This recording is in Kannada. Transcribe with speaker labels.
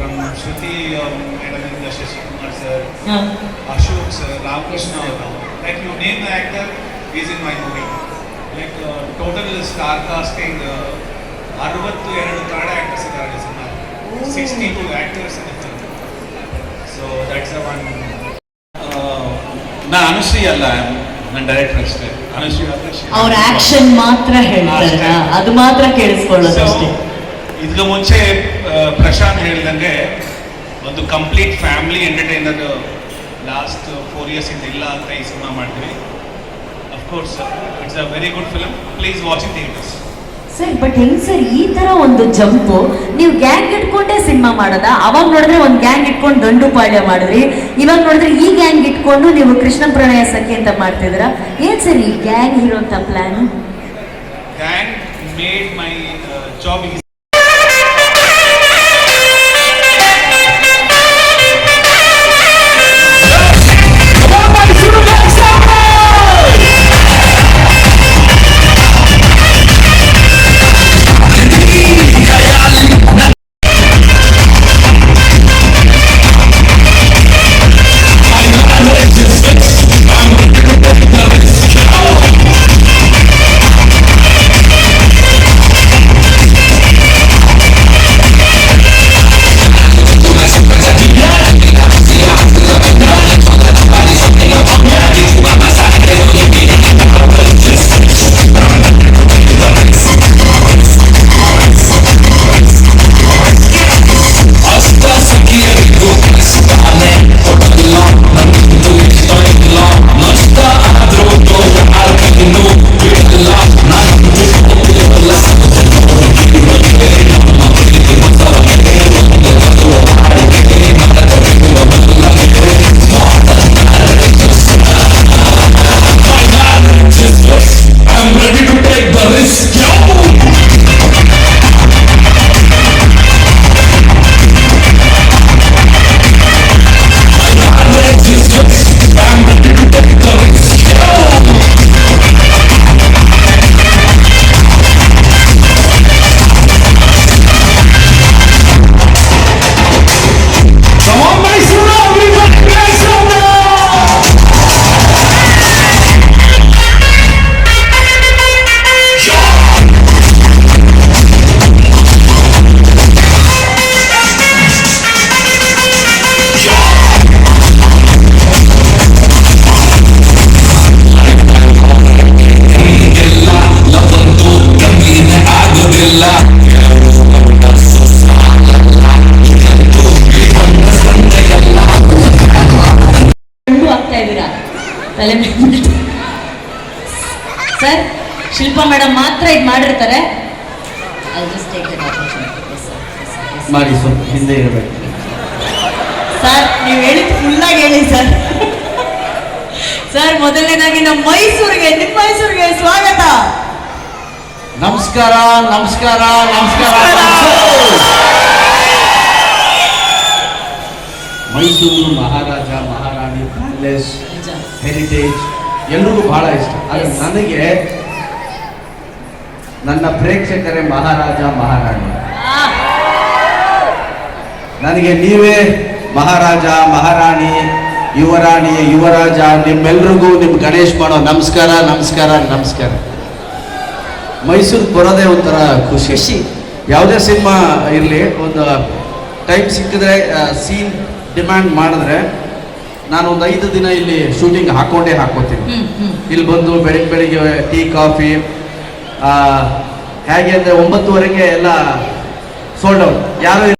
Speaker 1: From Shruti madam Shashikumar sir
Speaker 2: ಹಾ.
Speaker 1: ಅಶೋಕ್ ಸರ್ ರಾಮಕೃಷ್ಣ ಅವರು. Like you name the actor is in my movie like total star casting ಅರವತ್ತು ಎರಡು ಕನ್ನಡ ಆಕ್ಟರ್ಸ್ ಇದ್ದಾರೆ ಸುಮಾರು sixty two actors so that's a one ನಾ ಅನುಶ್ರೀ ಅಲ್ಲ ನನ್ನ ಡೈರೆಕ್ಟರ್ ಅಷ್ಟೇ. ಅನುಶ್ರೀ ಅವರ
Speaker 2: ಅವ್ರ ಆಕ್ಷನ್ ಮಾತ್ರ ಹೇಳ್ತಾರೆ ಅದು ಮಾತ್ರ ಕೇಳಿಸ್ಕೊಳ್ಳೋದು ಅಷ್ಟೇ.
Speaker 1: ಇದಕ್ಕೆ ಮುಂಚೆ ಪ್ರಶಾಂತ್ ಹೇಳಿದಂಗೆ ಒಂದು complete family entertainer last four years ಇಂದ ಇಲ್ಲ ಅಂತ ಈ ಸಿನಿಮಾ ಮಾಡ್ತೀವಿ. Of course it's a very good film please watch in theatres
Speaker 2: sir but ಹೆಂಗ್ ಸರ್ ಈ ತರ ಒಂದು ಜಂಪು? ನೀವು ಗ್ಯಾಂಗ್ ಇಟ್ಕೊಂಡೇ ಸಿನಿಮಾ ಮಾಡೋದ? ಅವಾಗ ನೋಡಿದ್ರೆ ಒಂದು ಗ್ಯಾಂಗ್ ಇಟ್ಕೊಂಡು ದಂಡು ಪಾಳ್ಯ ಮಾಡಿದ್ರಿ. ಇವಾಗ ನೋಡಿದ್ರೆ ಈ ಗ್ಯಾಂಗ್ ಇಟ್ಕೊಂಡು ನೀವು ಕೃಷ್ಣ ಪ್ರಣಯ ಸಖಿ ಅಂತ ಮಾಡ್ತಿದ್ದೀರಾ? ಏನ್ ಸರ್ ಈ ಗ್ಯಾಂಗ್ ಇರುವಂತ plan
Speaker 1: gang made my job
Speaker 2: ತಲೆ ಸರ್ ಶಿಲ್ಪಾ ಮೇಡಮ್ ಮಾತ್ರ ಇದು ಮಾಡಿರ್ತಾರೆ.
Speaker 3: ಮಾಡಿ ಸ್ವಲ್ಪ ಹಿಂದೆ ಇರಬೇಕು.
Speaker 2: ಸರ್ ನೀವು ಹೇಳಿದ್ದು ಫುಲ್ಲಾಗಿ ಹೇಳಿ ಸರ್ ಸರ್ ಮೊದಲನೇದಾಗಿ ನಮ್ಮ ಮೈಸೂರಿಗೆ ನಿಮ್ಮ ಮೈಸೂರಿಗೆ ಸ್ವಾಗತ.
Speaker 3: ನಮಸ್ಕಾರ ನಮಸ್ಕಾರ ನಮಸ್ಕಾರ. ಮೈಸೂರು ಮಹಾರಾಜ ಮಹಾರಾಣಿ ಪ್ಯಾಲೇಸ್
Speaker 2: ನಿಜ
Speaker 3: ಹೆರಿಟೇಜ್ ಎಲ್ರಿಗೂ ಬಹಳ ಇಷ್ಟ. ಆದರೆ ನನಗೆ ನನ್ನ ಪ್ರೇಕ್ಷಕರೇ ಮಹಾರಾಜ ಮಹಾರಾಣಿ. ನನಗೆ ನೀವೇ ಮಹಾರಾಜ ಮಹಾರಾಣಿ ಯುವರಾಣಿ ಯುವರಾಜ ನಿಮ್ಮೆಲ್ರಿಗೂ ನಿಮ್ಮ ಗಣೇಶ್ ಮಾಡೋ ನಮಸ್ಕಾರ ನಮಸ್ಕಾರ ನಮಸ್ಕಾರ. ಮೈಸೂರಿಗೆ ಬರೋದೇ ಒಂಥರ ಖುಷಿ.
Speaker 2: ಖುಷಿ.
Speaker 3: ಯಾವುದೇ ಸಿನಿಮಾ ಇರಲಿ ಒಂದು ಟೈಮ್ ಸಿಕ್ಕಿದ್ರೆ ಸೀನ್ ಡಿಮ್ಯಾಂಡ್ ಮಾಡಿದ್ರೆ ನಾನು ಒಂದು ಐದು ದಿನ ಇಲ್ಲಿ ಶೂಟಿಂಗ್ ಹಾಕೊಂಡೇ ಹಾಕೋತೀನಿ ಇಲ್ಲಿ ಬಂದು ಬೆಳಿಗ್ಗೆ ಬೆಳಿಗ್ಗೆ ಟೀ ಕಾಫಿ ಹೇಗೆ ಅಂದರೆ ಒಂಬತ್ತುವರೆಗೆ ಎಲ್ಲ ಸೋಲ್ಡ್ ಔಟ್ ಯಾರು